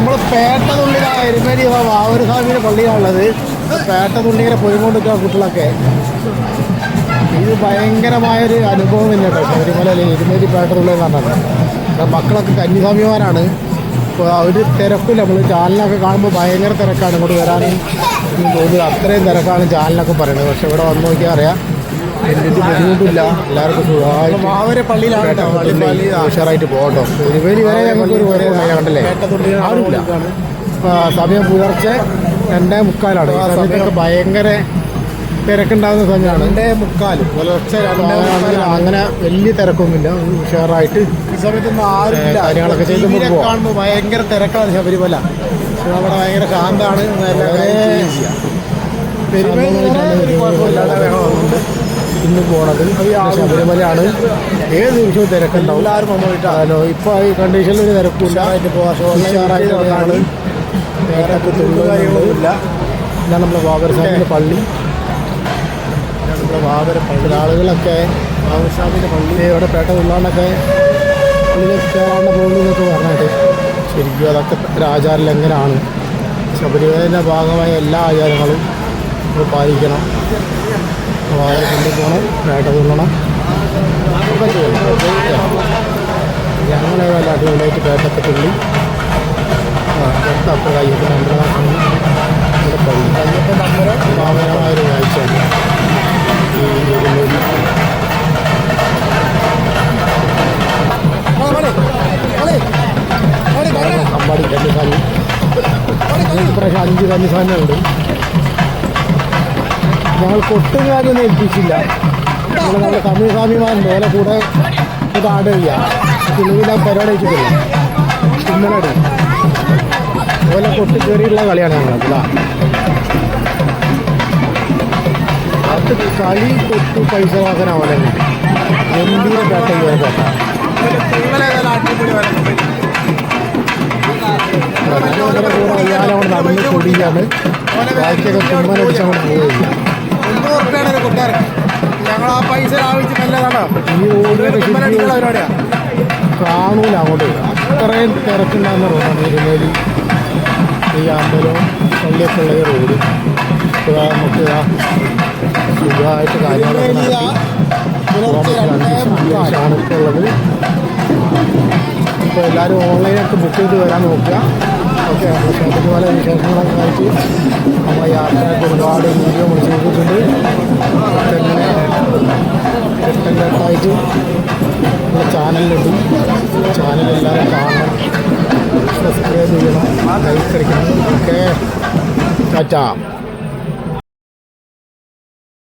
നമ്മൾ പേട്ടതുള്ളിൽ എരുമേലി വാവൂർ സ്വാമിയുടെ പള്ളിയാണുള്ളത് പേട്ടതുള്ളിങ്ങനെ പോയിക്കൊണ്ടിരിക്കുക കുട്ടികളൊക്കെ. ഇത് ഭയങ്കരമായൊരു അനുഭവം തന്നെ കേട്ടോ. ശബരിമലയിൽ എരുമേലി പേട്ടതുള്ളി എന്ന് പറഞ്ഞത് മക്കളൊക്കെ കന്യാസ്വാമിമാരാണ് അപ്പോൾ അവർ തിരക്കില്ല. നമ്മൾ ചാനലൊക്കെ കാണുമ്പോൾ ഭയങ്കര തിരക്കാണ് ഇങ്ങോട്ട് വരാനും തോന്നുന്നത് അത്രയും തിരക്കാണ് ചാനലൊക്കെ പറയുന്നത്. പക്ഷെ ഇവിടെ വന്ന് നോക്കിയാൽ അറിയാം. എന്തിന്റെ ബുദ്ധിമുട്ടില്ല. എല്ലാവർക്കും സുഖമായിട്ട് പള്ളിയിലാണ് പള്ളി പള്ളി ഉഷാറായിട്ട് പോകട്ടോ. എരുമേലി വരെ ഞങ്ങൾക്ക് ഒരു ഒരേ ആരുമില്ല സമയം പുലർച്ചെ രണ്ടേ മുക്കാലാണ്. ഈ സമയത്തൊക്കെ ഭയങ്കര തിരക്കുണ്ടാകുന്ന സമയമാണ്. രണ്ടേ മുക്കാൽ പുലർച്ചെ അങ്ങനെ വലിയ തിരക്കൊന്നുമില്ല. ഉഷാറായിട്ട് ഈ സമയത്തൊന്നും ആരുമില്ല കാര്യങ്ങളൊക്കെ ചെയ്ത്. കാണുമ്പോൾ ഭയങ്കര തിരക്കാണ് ശബരിമല. പക്ഷെ അവിടെ ഭയങ്കര ശാന്താണ്. ഒരു കുഴപ്പമില്ലാതെ വേണം ഇന്ന് പോണത്. ശബരിമലയാണ്. ഏത് നിമിഷവും തിരക്കുണ്ടാവും. ഹലോ ഇപ്പോൾ ഈ കണ്ടീഷനിൽ ഒരു തിരക്കില്ല ഉഷാറായിട്ട് പോവാം ഉഷാറായിട്ട് നേരത്തെ ഇതാണ് നമ്മുടെ ബാബർസ്വാമിന്റെ പള്ളി. നമ്മുടെ ബാബര പള്ളി. ആളുകളൊക്കെ ബാബർസ്വാമിന്റെ പള്ളി. ഇവിടെ പേട്ട ഉള്ളാണ്ടൊക്കെ പള്ളിയിലേക്ക് കയറാണ്ട് പോകുന്നു എന്നൊക്കെ പറഞ്ഞിട്ട് ശരിക്കും അതൊക്കെ ഒരു ആചാര ലംഘനമാണ് ശബരിമലയുടെ ഭാഗമായ എല്ലാ ആചാരങ്ങളും നമ്മൾ പാലിക്കണം. വാഹനം കൊണ്ടുപോകണം പേട്ട തുള്ളണം ഒക്കെ ചെയ്യണം ഞങ്ങളെ വല്ല അടിപൊളിയായിട്ട് പേട്ടൊക്കെ തുള്ളി അപ്പോൾ അയ്യപ്പൻ അമ്പലമാണ് ഇവിടെ പള്ളി. അയ്യപ്പൻ അമ്പലം പാവനമായൊരു കാഴ്ചയാണ്. ഈ. അമ്പാടി കന്നിസാമി ഇപ്രാവശ്യം അഞ്ച് കന്നിസാമികളുണ്ട് ഞങ്ങൾ കൊട്ടും കാര്യമൊന്നും ഏൽപ്പിച്ചില്ല. നമ്മുടെ നമ്മുടെ കമ്മിസ്വാമിമാരുണ്ട് ഓലെ കൂടെ ഇത് ആഡ് ചെയ്യാം. പിന്നെ പരിപാടി വെച്ചിട്ടില്ല. ഇന്നലെ അതുപോലെ കൊട്ടി കയറിയുള്ള കളിയാണ് ഞങ്ങൾക്ക് അത് കളി കൊട്ടു പൈസ വാക്കാനാവലെ ഗംഭീര കേട്ട ഇവരെ കേട്ട? കൂടെ അയ്യാലെ അവിടെ നടന്ന് കൊടിയാണ് ബാക്കിയൊക്കെ തുമ്മനടിച്ച് അങ്ങോട്ട് പോവുകയില്ല പൈസ നല്ലതാണോ. കാണൂല അങ്ങോട്ട്. അത്രയും തിരക്കുണ്ടാകുന്ന റോഡാണ് ഇരുമേലി ഈ അമ്പലവും വലിയ ഈ റോഡ്. ഇതാ നമുക്ക് സുഖമായിട്ട് കാര്യങ്ങളൊക്കെ നടത്തി. ഇപ്പോൾ എല്ലാവരും ഓൺലൈനായിട്ട് ബുക്ക് ചെയ്ത് വരാൻ നോക്കുക. ഓക്കെ പോലെ വിശേഷങ്ങളൊക്കെ ആയിട്ട്. നമ്മൾ യാത്രയൊക്കെ ഒരുപാട് ഘട്ടങ്ങളായിട്ട് നമ്മുടെ ചാനലിലിടും. ചാനലെല്ലാവരും കാണണം. സബ്സ്ക്രൈബ് ചെയ്യണം. ലൈക്ക് അടിക്കണം. ഓക്കെ ടാറ്റാ